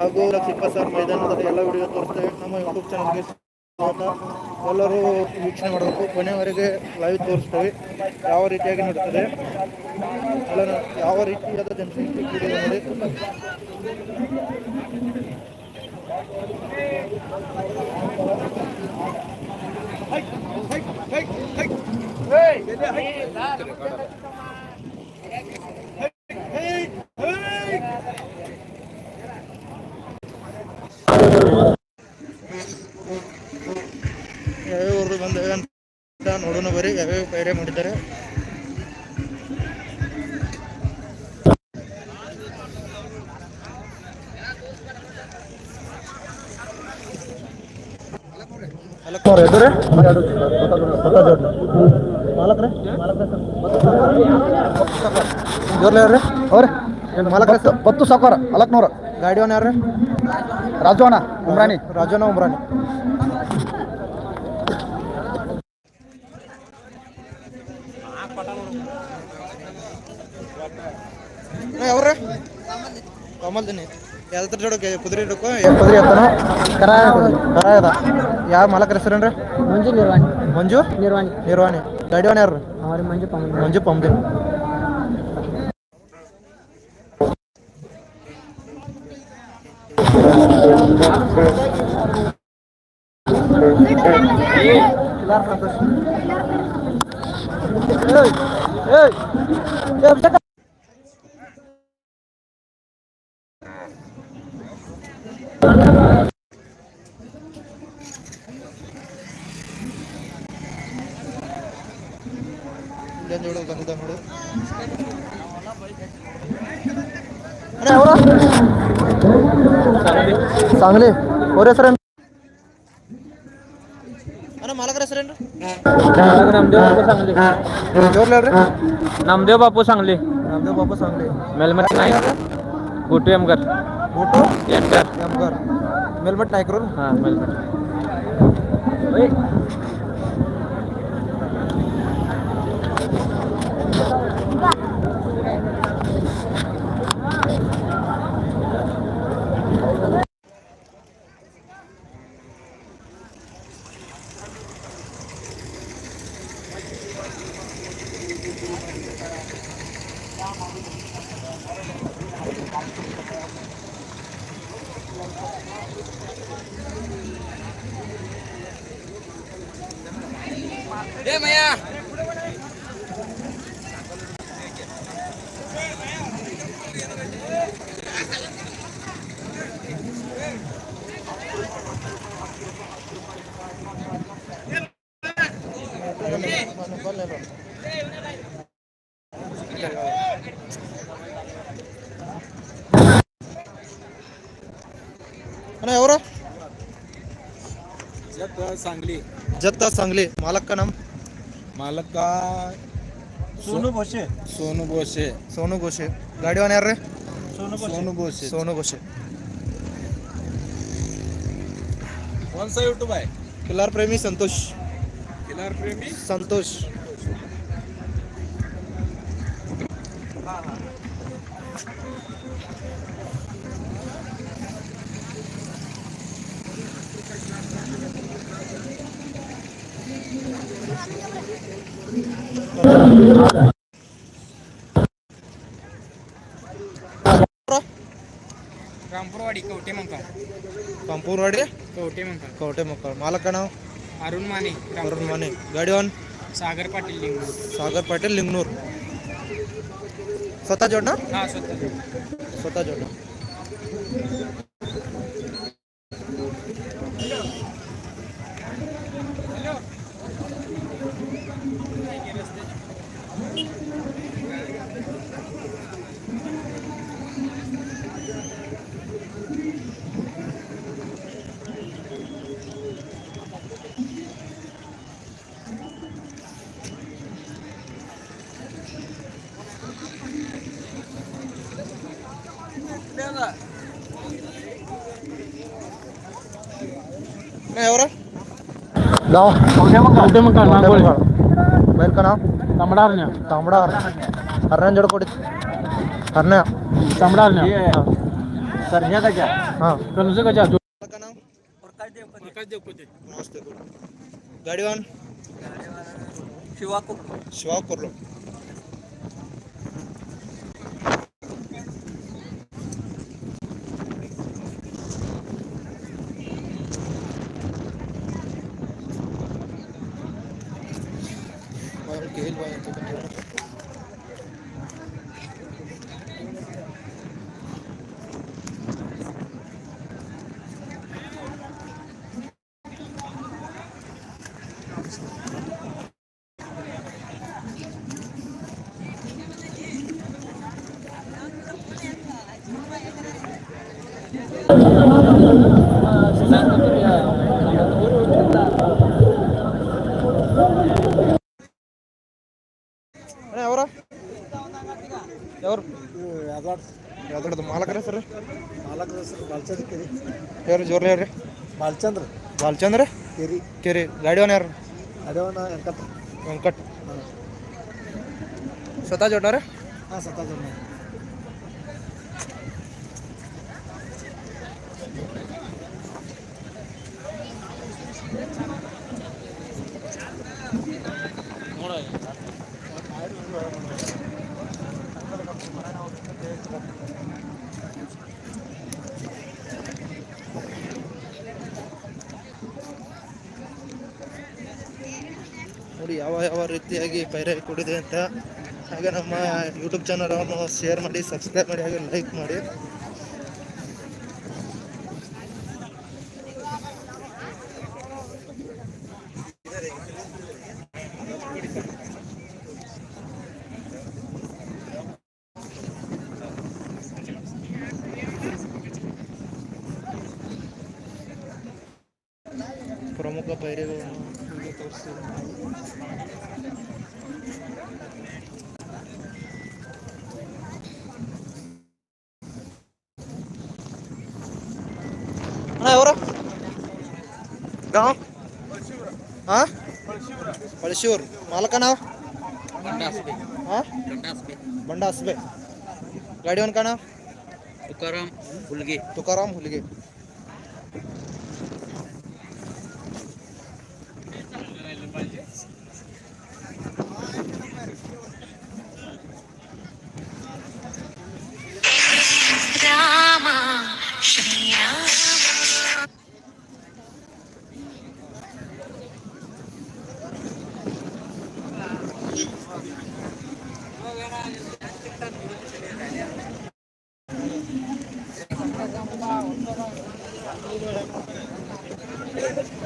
ಹಾಗೂ ಸರ್ ಮೈದಾನದಲ್ಲಿ ಎಲ್ಲ ವಿಡಿಯೋ ತೋರಿಸ್ತೇವೆ ನಮ್ಮ ಯೂಟ್ಯೂಬ್ ಚಾನಲ್ಗೆ ಎಲ್ಲರೂ ವೀಕ್ಷಣೆ ಮಾಡಬೇಕು. ಕೊನೆಯವರೆಗೆ ಲೈವ್ ತೋರಿಸ್ತೇವೆ. ಯಾವ ರೀತಿಯಾಗಿ ನಡೀತದೆ? ಎಲ್ಲ ಯಾವ ರೀತಿಯಾದ ಜನಸಂಖ್ಯೆ ಹೈ ನೋಡಿ. ಯಾವ್ಯಾವ ಊರು ಮಾಲಕ್ರೆ ಅಂತ ನೋಡೋಣ ಬತ್ತು ಸಾಕೋರ ಗಾಡಿ ಒನ್ ಯಾರ್ರಿ? రాజోనా ఉమ్రాని. రాజోనా ఉమ్రాని. ఎవరు? కమల్దిని. వెళ్తారు చూడు కుదిరి కుదిరి ఎత్తాను. కరాయ కరాయ కదా యా మళ్ళీ రెస్టారెంట్ మంజు నిర్వాణి. మంజు? నిర్వాణి. నిర్వాణి. గడివాణి ఎవరు? మంజు పంపు Manju İyi. Hey, hey. Ya bir dakika. Thank you. चांगले. हो रे नामदेव बापू सांगले. नामदेव बापू सांगले. मेलमट नाही. गोटू एमकर गोटू एमकर एमकर मेलमट नाही हा हां मेलमट. जत्ता सांगली. मालक का नाम? मालक का? सोनू भोसे. सोनू बोसे सोनू घोषे गाडीवान यार रे? सोनू बोसे सोनू घोषे कौन सा यूट्यूब है किल्लार प्रेमी संतोष. किलर प्रेमी? संतोष. रामपूरवाडी कवटे मंका पंपूरवाडी कवटे मंका कवटे मक्कळ मालक का नाव? अरुण माने अरुण माने. गाडीवान सागर पाटील लिंग सागर पाटील लिंगनूर. स्वतः जोड ना हा स्वतः. स्वतः जोड गाव मोठे मकान नागोळे बैल का नाव तंबडारण्या तांबडा हर हरण्या कोटी हरण्या तंबडारण्या सरण्या कच्या हां कनुसे कच्या का नमस्ते गाडीवान शिवा कोर्लो शिवा कोर्लो الجهل ويتبنى ಯಾರು ಜೋರ್ಲಿ ಹೇಳ್ರಿ ಬಾಲ್ಚಂದ್ರ. ಬಾಲ್ಚಂದ್ರ? ಕೆರಿ. ಕೆರಿ. ಗಾಡಿವನ್ ಯಾರು? ಅಡವನ ವೆಂಕಟ. ವೆಂಕಟ್. ಸ್ವತಃ ಜೋಟಾರ ಹಾಂ ಸ್ವತಃ ನೋಡಿ ಯಾವ ಯಾವ ರೀತಿಯಾಗಿ ಪೈರೆ ಕೂಡಿದೆ ಅಂತ. ಹಾಗೆ ನಮ್ಮ ಯೂಟ್ಯೂಬ್ ಚಾನಲ್ ಅನ್ನು ಶೇರ್ ಮಾಡಿ ಸಬ್ಸ್ಕ್ರೈಬ್ ಮಾಡಿ, ಹಾಗೆ ಲೈಕ್ ಮಾಡಿ. हा? पळशीवर. मला का नाव? हा? बंडा असबे गाडीवर का नाव? Tukaram Hulge Tukaram Hulge Thank you.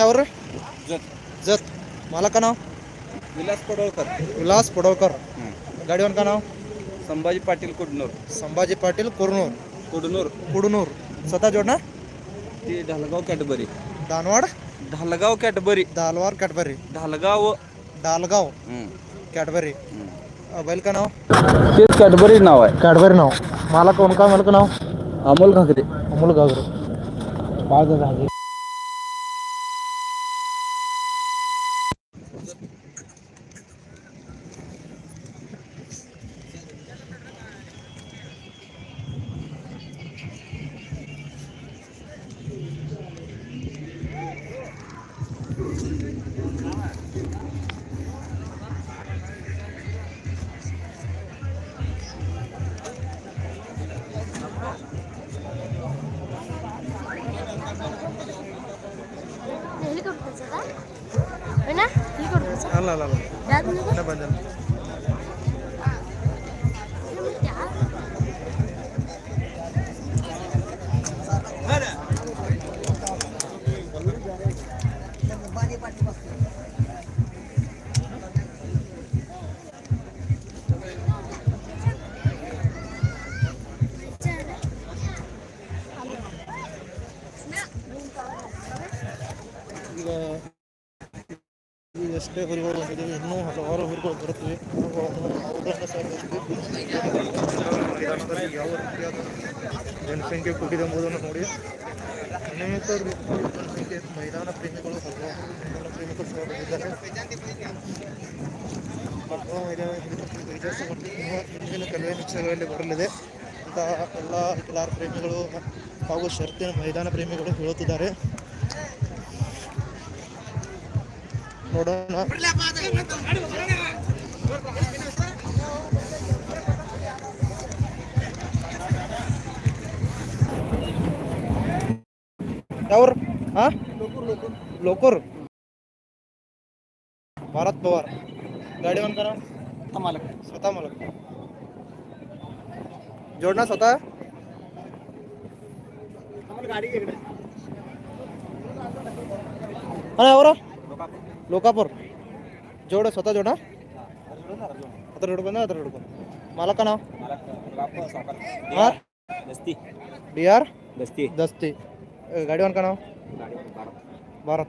नाव रे जत. जत. मालक का नाव? विलास पडोलकर विलास पडोळकर गाडीवर का नाव? संभाजी पाटिल कुडनूर. संभाजी पाटिल कुरनूर कुडनूर. कुडनूर. स्वतः जोड़ना ती ढालगाव कॅटबरी. दानवाड? ढालगाव कैटबरी. दालवार कॅटबरी. ढालगाव. डालगाव कॅटबरी. बैल का नाव? तेच कॅटबरी नाव है कैटबरी नाव. मालक कोण? का मला का नाव? अमोल घाघरे अमोल घाघरे बाळ गागरे झालं झालं. डबल झालं ಎಷ್ಟೇ ಹುರಿಗಳು ಬಂದಿದ್ದೀವಿ ಇನ್ನೂ ಹಲವಾರು ಹುರಿಗಳು ಬರುತ್ತಿವೆ ಅವುಗಳನ್ನು- ಸಹ. ಮೈದಾನದಲ್ಲಿ ಯಾವ ರೀತಿಯಾದ ಜನಸಂಖ್ಯೆ ಕೂಡಿದೆ ಎಂಬುದನ್ನು ನೋಡಿ ಅನೇಕ ರೀತಿಯ ಜನಸಂಖ್ಯೆ ಮೈದಾನ ಪ್ರೇಮಿಗಳು ಹಲವಾರು ಮೈದಾನ ಪ್ರೇಮಿಗಳು ಸಹ ಬಂದಿದ್ದಾರೆ ಮೈದಾನ ಕೆಲವೇ ನಿಮಿಷಗಳಲ್ಲಿ ಬರಲಿದೆ ಅಂತ ಎಲ್ಲ ಕಿಲಾರ ಪ್ರೇಮಿಗಳು ಹಾಗೂ ಶರ್ತಿನ ಮೈದಾನ ಪ್ರೇಮಿಗಳು ಹೇಳುತ್ತಿದ್ದಾರೆ म्हणून त्यावर हा? लोकूर. भारत पवार. गाडी ऑन करा. स्वतः मालक. स्वतः मालक. जोडणार स्वतः? गाडी लोकापूर. जेवढं स्वतः जेवढा आता जोडकन आता जोडकन मला का नाव? दस्ती. डी आर दस्ती. दस्ती गाडीवान का नाव? भारत.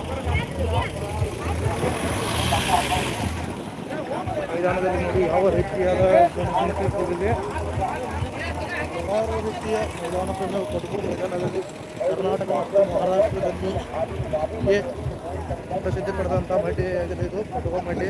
ಮೈದಾನದಲ್ಲಿ ನೋಡಿ ಯಾವ ರೀತಿಯಾದ ಜನಸಂಖ್ಯೆ ಕೂಡಿದೆ ಹಲವಾರು ರೀತಿಯ ಮೈದಾನವನ್ನು ಕಡೂರು ಮೈದಾನದಲ್ಲಿ ಕರ್ನಾಟಕ ಮತ್ತು ಮಹಾರಾಷ್ಟ್ರದಲ್ಲಿ ಪ್ರಸಿದ್ಧಿ ಪಡೆದಂಥ ಮಡ್ಡಿಯಾಗಿದೆ ಇದು ಕಡುವ ಮಡ್ಡಿ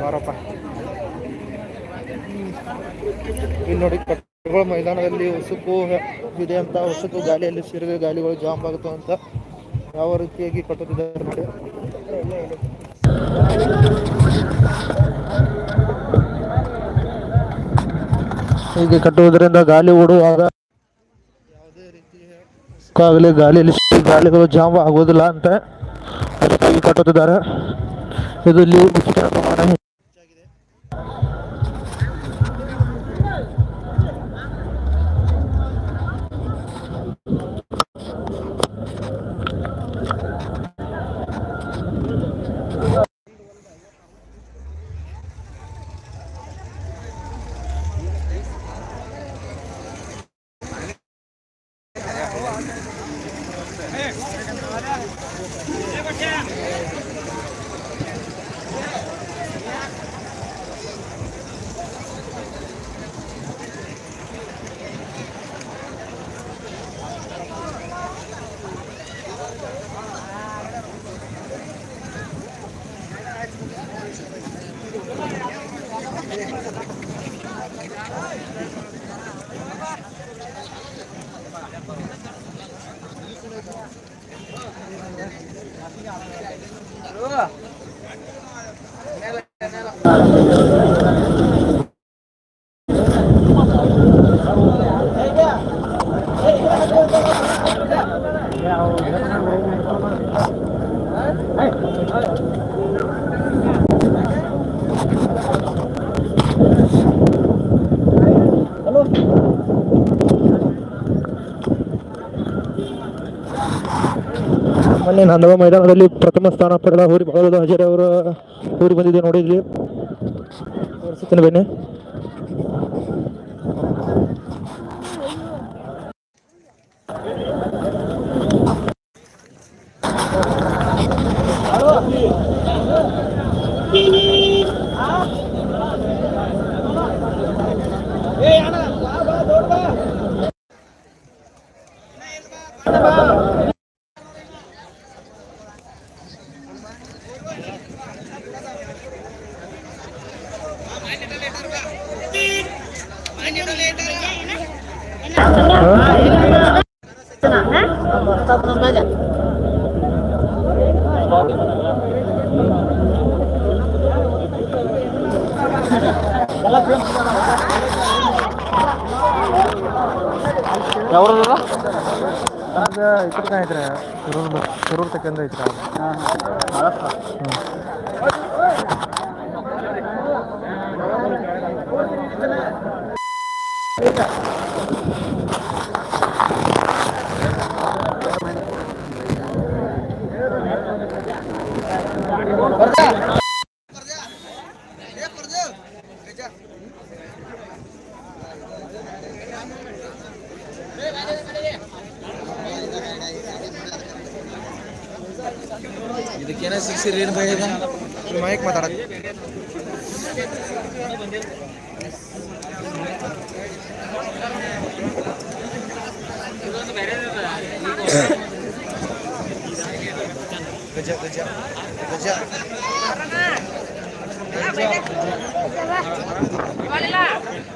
ಬಾರಪ್ಪ. ಇಲ್ಲಿ ನೋಡಿ ಕಟ್ಟುಗಳ ಮೈದಾನದಲ್ಲಿ ಉಸುಕು ಇದೆ ಅಂತ, ಉಸುಕು ಗಾಳಿಯಲ್ಲಿ ಸಿರಿದ ಗಾಳಿಗಳು ಜಾಂಪ್ ಆಗುತ್ತೆ ಅಂತ ಯಾವ ರೀತಿಯಾಗಿ ಕಟ್ಟುತ್ತಿದ್ದಾರೆ ನೋಡಿ. ಹೀಗೆ ಕಟ್ಟುವುದರಿಂದ ಗಾಳಿ ಓಡುವಾಗ ಯಾವುದೇ ರೀತಿಯ ಸಿಕ್ಕ ಗಾಳಿಗಳು ಜಾಮ್ ಆಗುವುದಿಲ್ಲ ಅಂತ ಅದಕ್ಕಾಗಿ ಕಟ್ಟುತ್ತಿದ್ದಾರೆ ಇದು ಇಲ್ಲಿ ಉಚಿತ ಪ್ರಮಾಣ ಹೆಚ್ಚಾಗಿದೆ ಮೊನ್ನೆ ನಂದವ ಮೈದಾನದಲ್ಲಿ ಪ್ರಥಮ ಸ್ಥಾನ ಪಡೆದ ಊರಿ ಬಹಳ ಹಜಾರೆ ಅವರ, ಊರಿಗೆ ಬಂದಿದೆ ನೋಡಿ ಇಲ್ಲಿ. ತೋರಿಸುತ್ತೇನೆ ಬನ್ನಿ. Kejap, kejap. Kejap. Kejap.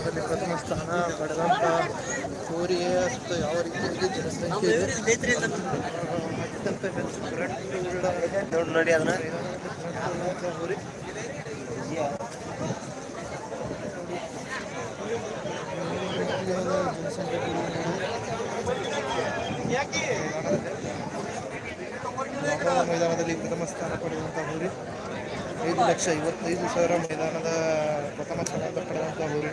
ನಾಂದೋಳ ಪ್ರಥಮ ಸ್ಥಾನ ಪಡೆದಂತ ಅಷ್ಟು ಯಾವ ರೀತಿಯಾಗಿ ಜನಸಂಖ್ಯೆ ಇದೆ. ಅತ್ಯಂತ ಹೆಚ್ಚು ನೋಡಿ ಅದನ್ನ. ಊರಿ. ನಾಂದೋಳ ಮೈದಾನದಲ್ಲಿ ಪ್ರಥಮ ಸ್ಥಾನ ಪಡೆದಂತ ಊರಿ. ಐದು ಲಕ್ಷ ಐವತ್ತೈದು ಸಾವಿರ ಮೈದಾನದ ಪ್ರಥಮ ಸ್ಥಾನ ಪಡೆದಂತ ಊರಿ.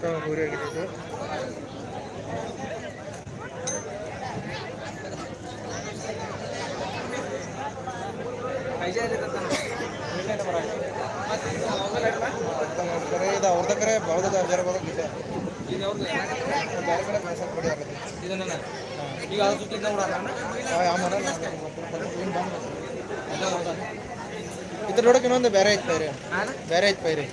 ಉತ್ತಮ ಗುರಿಯಾಗಿದೆ ಇದು. ಕರೆ ಬೇರೆ ಬರೋದಿದೆ ಇದ್ರ ನೋಡಕ್ಕೆ ಇನ್ನೊಂದು ಬೇರೆ ಐತ್ ಪೈರಿ. ಬೇರೆ ಐತ್ ಪೈರಿ.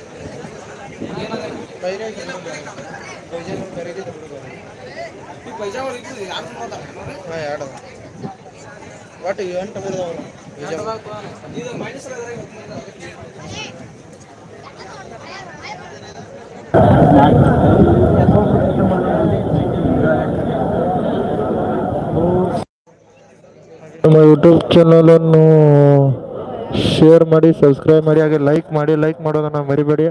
ಒಟ್ಟು ಎಂಟು ನಮ್ಮ ಯೂಟ್ಯೂಬ್ ಚಾನಲನ್ನು ಶೇರ್ ಮಾಡಿ ಸಬ್ಸ್ಕ್ರೈಬ್ ಮಾಡಿ, ಹಾಗೆ ಲೈಕ್ ಮಾಡಿ ಲೈಕ್ ಮಾಡೋದನ್ನು ಮರಿಬೇಡಿ.